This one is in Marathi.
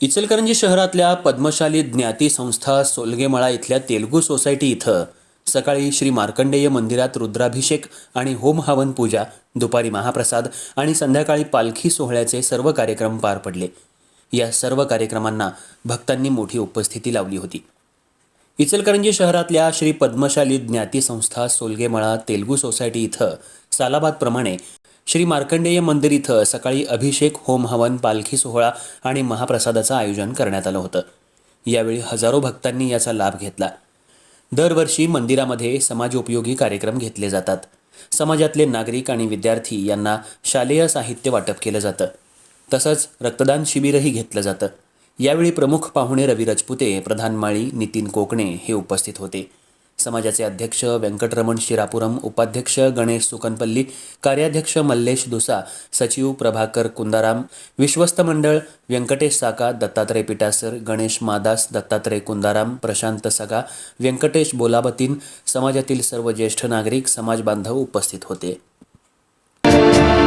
इचलकरंजी शहरातल्या पद्मशाली ज्ञाती संस्था सोलगेमळा इथल्या तेलगू सोसायटी इथं सकाळी श्री मार्कंडेय मंदिरात रुद्राभिषेक आणि होम हवन पूजा दुपारी महाप्रसाद आणि संध्याकाळी पालखी सोहळ्याचे सर्व कार्यक्रम पार पडले. या सर्व कार्यक्रमांना भक्तांनी मोठी उपस्थिती लावली होती. इचलकरंजी शहरातल्या श्री पद्मशाली ज्ञाती संस्था सोलगेमळा तेलगू सोसायटी इथं सालाबादप्रमाणे श्री मार्कंडेय मंदिर इथं सकाळी अभिषेक होम हवन पालखी सोहळा आणि महाप्रसादाचं आयोजन करण्यात आलं होतं. यावेळी हजारो भक्तांनी याचा लाभ घेतला. दरवर्षी मंदिरामध्ये समाजोपयोगी कार्यक्रम घेतले जातात. समाजातले नागरिक आणि विद्यार्थी यांना शालेय साहित्य वाटप केलं जातं. तसंच रक्तदान शिबिरही घेतलं जातं. यावेळी प्रमुख पाहुणे रवी रजपुते प्रधान माळी नितीन कोकणे हे उपस्थित होते. समाजाचे अध्यक्ष व्यंकटरमण शिरापुरम उपाध्यक्ष गणेश सुकनपल्ली कार्याध्यक्ष मल्लेश दुसा सचिव प्रभाकर कुंदाराम विश्वस्त मंडळ व्यंकटेश साका दत्तात्रय पिटासर गणेश मादास दत्तात्रय कुंदाराम प्रशांत सगा व्यंकटेश बोलाबतीन समाजातील सर्व ज्येष्ठ नागरिक समाज बांधव उपस्थित होते.